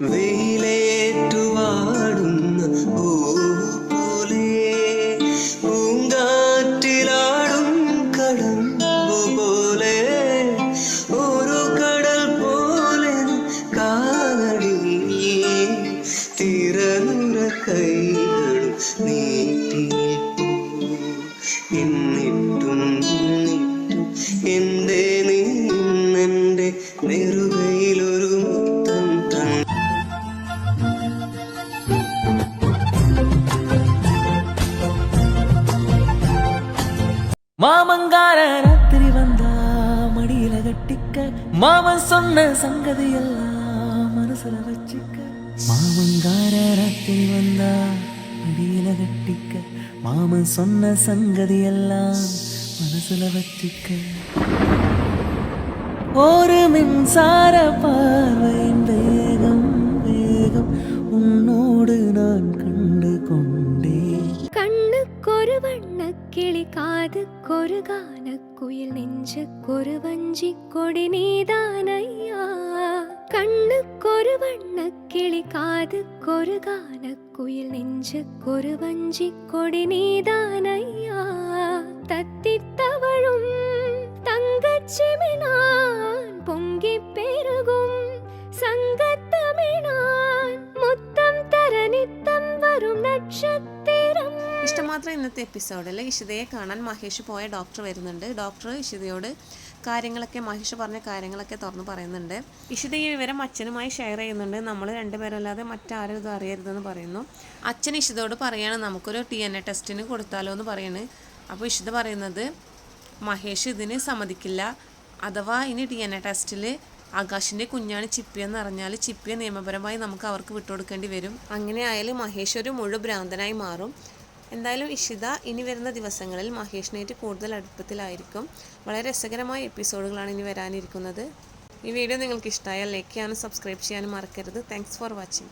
വെയിലേറ്റുവാടുന്ന പോലെ പൂങ്കാറ്റിലാടും. എന്നിട്ടും എന്നിട്ടും നീ എന്റെ നെറുകയിലൊരു மாமங்கார ராத்திரி வந்தா மடியில கட்டிக்க. மாமன் சொன்ன சங்கதி எல்லாம் மனசுல வச்சுக்க. மாமங்கார ராத்திரி வந்தா மடியில கட்டிக்க. மாமன் சொன்ன சங்கதி எல்லாம் மனசுல வச்சுக்க. ஒரு மின்சார பார்வையின் கண்ணுக்கொரு வண்ண கிளி காதுக்கொரு கான குயில் நெஞ்சுக்கொரு வஞ்சி கொடி நீதான் ஐயா கண்ணுக்கொரு வண்ண கிளி காதுக்கொரு கான குயில் நெஞ்சுக்கொரு வஞ்சி கொடி நீதான் ஐயா தத்தி தவழும் தங்கச்சிமினான் பொங்கி பெருகும் சங்கத்தமிழான் முத்தம் தர நித்தம் வரும் நட்சத்திர ഇഷ്ടമാത്രം ഇന്നത്തെ എപ്പിസോഡിൽ ഇഷിതയെ കാണാൻ മഹേഷ് പോയ ഡോക്ടർ വരുന്നുണ്ട്. ഡോക്ടർ ഇഷിതയോട് കാര്യങ്ങളൊക്കെ മഹേഷ് പറഞ്ഞ കാര്യങ്ങളൊക്കെ തുറന്ന് പറയുന്നുണ്ട്. ഇഷിത ഈ വിവരം അച്ഛനുമായി ഷെയർ ചെയ്യുന്നുണ്ട്. നമ്മൾ രണ്ടുപേരല്ലാതെ മറ്റാരും ഇത് അറിയരുതെന്ന് പറയുന്നു. അച്ഛൻ ഇഷിതയോട് പറയാണ് നമുക്കൊരു ടി എൻ എ ടെസ്റ്റിന് കൊടുത്താലോ എന്ന് പറയുന്നു അപ്പോൾ ഇഷിത പറയുന്നത് മഹേഷ് ഇതിന് സമ്മതിക്കില്ല. അഥവാ ഇനി ഡി എൻ എ ടെസ്റ്റിൽ ആകാശിന്റെ കുഞ്ഞാണ് ചിപ്പിയെന്ന് അറിഞ്ഞാൽ ചിപ്പിയെ നിയമപരമായി നമുക്ക് അവർക്ക് വിട്ടുകൊടുക്കേണ്ടി വരും. അങ്ങനെ ആയാലും മഹേഷ് ഒരു മുഴു ഭ്രാന്തനായി മാറും. എന്തായാലും ഇഷിത ഇനി വരുന്ന ദിവസങ്ങളിൽ മഹേഷിനേറ്റ് കൂടുതൽ അടുപ്പത്തിലായിരിക്കും. വളരെ രസകരമായ എപ്പിസോഡുകളാണ് ഇനി വരാനിരിക്കുന്നത്. ഈ വീഡിയോ നിങ്ങൾക്ക് ഇഷ്ടമായാൽ ലൈക്ക് ചെയ്യാനും സബ്സ്ക്രൈബ് ചെയ്യാനും മറക്കരുത്. Thanks for watching